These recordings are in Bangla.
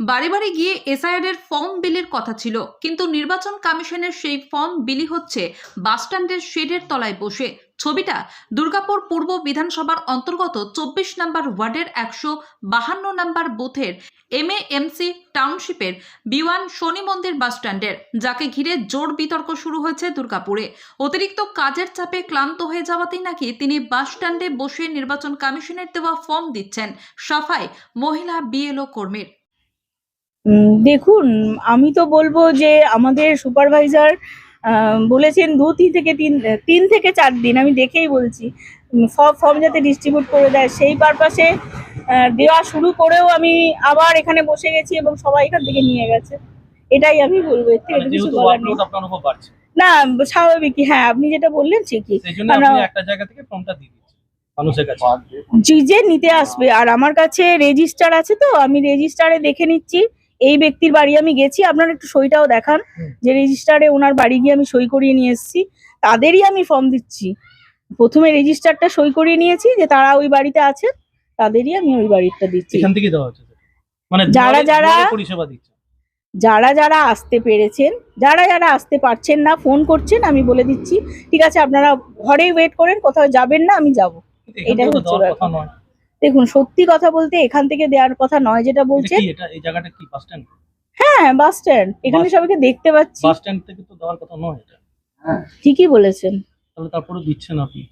বাড়ি বাড়ি গিয়ে এসআইআর এর ফর্ম বিলির কথা ছিল, কিন্তু নির্বাচন কমিশনের সেই ফর্ম বিলি হচ্ছে বাসস্ট্যান্ডের শেডের তলায় বসে। ছবিটা দুর্গাপুর পূর্ব বিধানসভার অন্তর্গত চব্বিশ নম্বর ওয়ার্ডের একশো বাহান্ন নম্বর বুথের এম এমসি টাউনশিপের বিওয়ান শনি মন্দির বাসস্ট্যান্ডের যাকে ঘিরে জোর বিতর্ক শুরু হয়েছে দুর্গাপুরে। অতিরিক্ত কাজের চাপে ক্লান্ত হয়ে যাওয়াতেই নাকি তিনি বাসস্ট্যান্ডে বসে নির্বাচন কমিশনের দেওয়া ফর্ম দিচ্ছেন সাফাই মহিলা বিএলও কর্মীর। দেখুন আমি তো বলব যে আমাদের সুপারভাইজার বলেছেন দু তিন থেকে তিন তিন থেকে চার দিন আমি দেখেই বলছি। সব ফর্ম যাতে ডিস্ট্রিবিউট করে দেয় সেই পারপাসে দেওয়া শুরু করেও আমি আবার এখানে বসে গেছি এবং সবাই এখান থেকে নিয়ে গেছে। এটাই আমি বলব এর থেকে মানে কিছু বলার নেই। না স্বাভাবিকই হ্যাঁ আপনি যেটা বললেন ঠিকই। আমরা- একটা জায়গা থেকে ফর্মটা দিয়ে যে নিতে আসবে আর আমার কাছে রেজিস্টার আছে তো আমি রেজিস্টারে দেখে নিচ্ছি। এই ব্যক্তির বাড়ি আমি গেছি আপনারা একটু সইটাও দেখান। যে রেজিস্টারে ওনার বাড়ি গিয়ে আমি সই করিয়ে নিয়ে এসেছি। তাদেরই আমি ফর্ম দিচ্ছি। প্রথমে রেজিস্টারটা সই করিয়ে নিয়েছি যে তারা ওই বাড়িতে আছে তাদেরই আমি ওই বাড়িটা দিচ্ছি। এখান থেকে দেওয়া হচ্ছে মানে যারা যারা- পরিষেবা দিচ্ছে যারা যারা আসতে পেরেছেন যারা যারা আসতে পারছেন না ফোন করছেন আমি বলে দিচ্ছি ঠিক আছে আপনারা ঘরেই ওয়েট করেন কোথাও যাবেন না আমি যাব। এটাই হচ্ছে। কথা নয়। দেখুন সত্যি কথা বলতে এখান থেকে দেওয়ার কথা নয় যেটা বলছে এটা এই জায়গাটা কি বাস স্ট্যান্ড হ্যাঁ বাস স্ট্যান্ড এখানে সবাইকে দেখতে পাচ্ছি। বাস স্ট্যান্ড থেকে তো দেওয়ার কথা নয় এটা। ঠিকই বলেছেন। তাহলে তারপরে দিচ্ছেন আপনি।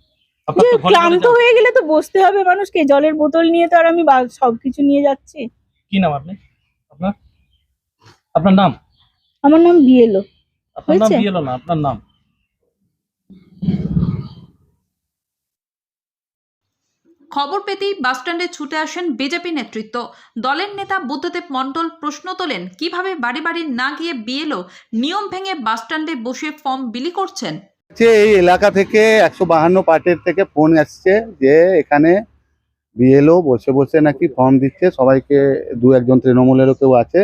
ক্লান্ত হয়ে গেলে তো বসতে হবে মানুষকে। জলের বোতল নিয়ে তো আর আমি বা- সবকিছু নিয়ে যাচ্ছি। কি নাম আপনি? আপনার? আপনার নাম? আমার নাম বিএলও। আপনার নাম হয়েছে? বিয়েলো না আপনার নাম? খবর পেতেই বাসস্ট্যান্ডে ছুটে আসেন বিজেপি নেতৃত্ব। দলের নেতা বুদ্ধদেব মণ্ডল প্রশ্ন তোলেন, কীভাবে বাড়ি বাড়ি না গিয়ে বিএলও নিয়ম ভেঙে বাসস্ট্যান্ডে বসে ফর্ম বিলি করছেন? হচ্ছে এই এলাকা থেকে একশো বাহান্ন পার্টির থেকে ফোন আসছে যে এখানে বিএলও বসে বসে নাকি ফর্ম দিচ্ছে, সবাইকে দু একজন তৃণমূলেরও কেউ আছে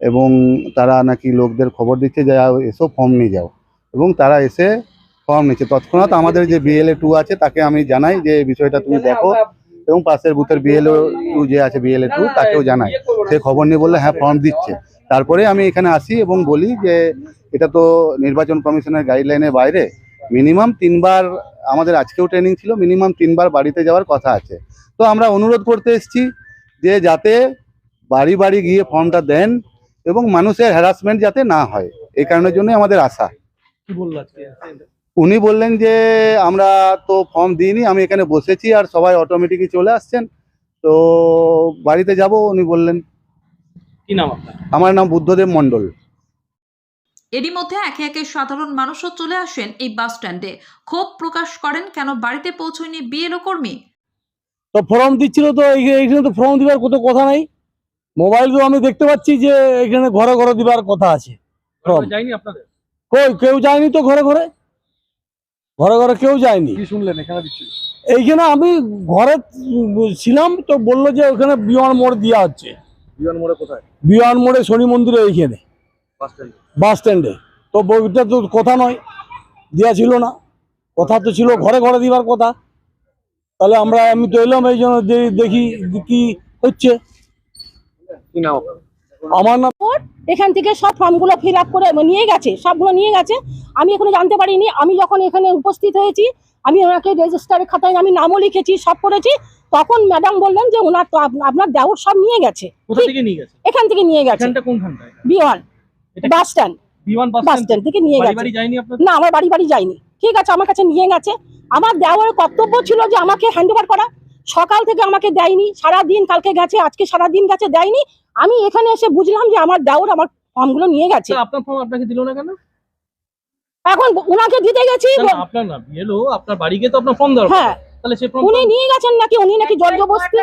এবং তারা নাকি লোকদের খবর দিচ্ছে যে এসো ফর্ম নিয়ে যাও। এবং তারা এসে ফর্ম নিচ্ছে। তৎক্ষণাৎ আমাদের যে বিএলএ টু আছে, তাকে আমি জানাই যে বিষয়টা তুমি দেখো। এবং পাশের বুথের বিএলও টু যে আছে বিএলএ টু তাকেও জানাই। সে খবর নিয়ে বললে হ্যাঁ ফর্ম দিচ্ছে। তারপরে আমি এখানে আসি এবং বলি যে, এটা তো নির্বাচন কমিশনের গাইডলাইনের বাইরে। মিনিমাম তিনবার আমাদের আজকেও ট্রেনিং ছিল মিনিমাম তিনবার বাড়িতে যাওয়ার কথা আছে। তো আমরা অনুরোধ করতে এসেছি যে, যাতে বাড়ি বাড়ি গিয়ে ফর্মটা দেন এবং মানুষের হ্যারাসমেন্ট যাতে না হয়। এই কারণের জন্য আমাদের আশা। কি উনি বললেন যে আমরা তো ফর্ম দিইনি আমি এখানে বসেছি আর সবাই অটোমেটিকই চলে আসছেন। তো বাড়িতে যাব উনি বললেন। কি নাম আপনার? আমার নাম বুদ্ধদেব মণ্ডল। এরই মধ্যে একে একে সাধারণ মানুষও চলে আসেন এই বাস স্ট্যান্ডে। ক্ষোভ প্রকাশ করেন কেন বাড়িতে পৌঁছয়নি বিএলও কর্মী? তো ফর্ম দিচ্ছিল তো এই- এইখানে তো ফর্ম দিবার কোনো কথা নাই। মোবাইল তো আমি দেখতে পাচ্ছি যে এখানে ঘরে ঘরে দিবার কথা আছে। যায়নি আপনাদের? কই কেউ যায়নি তো ঘরে ঘরে? ঘরে ঘরে কেউ যায়নি। শুনলেন? এখানে দিচ্ছি। এইখানে আমি ঘরে ছিলাম তো বলল যে ওখানে বিমান মোড় দেওয়া হচ্ছে। বিমান মোড়ে কোথায়? বিমান মোড়ে শনি মন্দিরে এইখানে। বাস স্ট্যান্ডে। তো বইটা তো কথা নয় দেওয়া ছিল না। কথা তো ছিল ঘরে ঘরে দিবার কথা। তাহলে আমরা আমি তো এলাম এই জন্য দেখি কি হচ্ছে। কি আমার নাম এখান থেকে সব ফর্মগুলো ফিল আপ করে নিয়ে গেছে সবগুলো নিয়ে গেছে। আমি এখনও জানতে পারিনি। আমি যখন এখানে উপস্থিত হয়েছি আমি ওনাকে রেজিস্টারের খাতায় আমি নামও লিখেছি সব করেছি। তখন ম্যাডাম বললেন যে ওনার তো আপনার দেওর সব নিয়ে গেছে। এখান থেকে নিয়ে গেছে। বিওয়ান বাস স্ট্যান্ড। বাস স্ট্যান্ড থেকে নিয়ে গেছে। না আমার বাড়ি বাড়ি যায়নি। ঠিক আছে আমার কাছে নিয়ে গেছে। আমার দেওয়ার কর্তব্য ছিল যে আমাকে হ্যান্ড করা। সকাল থেকে আমাকে দেয়নি সারা দিন কালকে গেছে আজকে সারা দিন গেছে দেয়নি। আমি এখানে এসে বুঝলাম যে আমার দেওর আমার ফর্মগুলো নিয়ে গেছে। আপনার ফর্ম আপনাকে দিল না কেন? এখন উনাকে দিতে গেছি আপনার না এলো আপনার বাড়ি গিয়ে তো আপনার ফর্ম দরকার হ্যাঁ। উনি নিয়ে গেছেন নাকি? উনি নাকি জর্জবস্তি?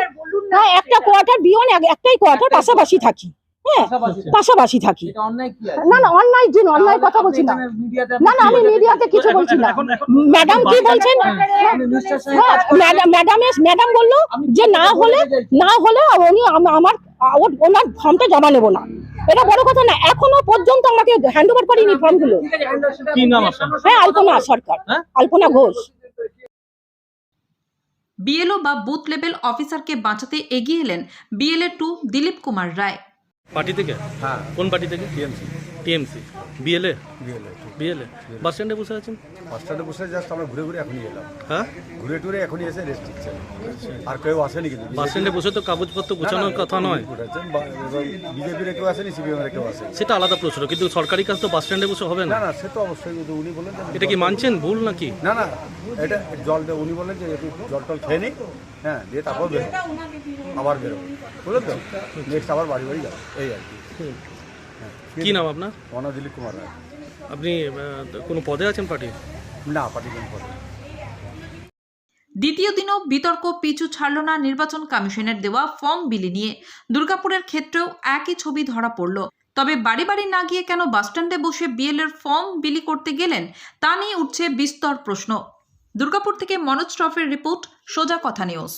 হ্যাঁ একটা কোয়ার্টার বিয়ন একটাই কোয়ার্টার পাশাপাশি থাকি। হ্যাঁ পাশাপাশি। থাকি। না না অন্যায় দিন অন্যায় কথা বলছি না। না না আমি মিডিয়াতে কিছু বলছি না। ম্যাডাম কি বলছেন? ম্যাডাম ম্যাডাম ম্যাডাম বলল যে না হলে না হলে উনি আমার ওনার ফর্মটা জমা নেব না। এটা বড় কথা না এখনও পর্যন্ত আমাকে হ্যান্ড ওভার করেনি ফর্মগুলো। কি হ্যাঁ আলপনা সরকার। হ্যাঁ? আলপনা ঘোষ। বিএলও বা বুথ লেভেল অফিসারকে বাঁচাতে এগিয়ে এলেন BLA two Dilip Kumar Roy. Party থেকে? হ্যাঁ। কোন পার্টি থেকে? TMC. TMC BLA BLA BLA bus স্ট্যান্ডে বসে আছেন? বাস স্ট্যান্ডে বসে জাস্ট আমরা ঘুরে ঘুরে এখনই এলাম হ্যাঁ? ঘুরে টুরে এখনই এসে রেস্ট নিচ্ছে। আর কেউ আসেনি কিন্তু। বাস স্ট্যান্ডে বসে তো কাগজপত্র গোছানোর কথা নয়। বিজেপির কেউ আসেনি সিপিএম এর কেউ আসেনি। সেটা আলাদা প্রশ্ন কিন্তু সরকারি কাজ তো বাস স্ট্যান্ডে বসে হবে না। না সে তো অবশ্যই কিন্তু উনি বললেন যে এটা কি মানছেন ভুল নাকি? না না এটা জল দে- উনি বলেন যে একটু জল টল খেয়ে নিই হ্যাঁ দিয়ে তারপর বেরো। আবার বেরো। বুঝলেন তো? নেক্সট আবার বাড়ি বাড়ি যাব। এই আর কি। কি নাম আপনার? অনা দিলীপ কুমার রায়। আপনি আহ, কোনো পদে আছেন পার্টি? না পার্টি কোন পদে দ্বিতীয় দিনও বিতর্ক পিছু ছাড়ল না নির্বাচন কমিশনের দেওয়া ফর্ম বিলি নিয়ে। দুর্গাপুরের ক্ষেত্রেও একই ছবি ধরা পড়ল। তবে বাড়ি বাড়ি না গিয়ে কেন বাসস্ট্যান্ডে বসে বিএলের ফর্ম বিলি করতে গেলেন তা নিয়ে উঠছে বিস্তর প্রশ্ন। দুর্গাপুর থেকে মনোজ ট্রফের রিপোর্ট সোজা কথা নিউজ।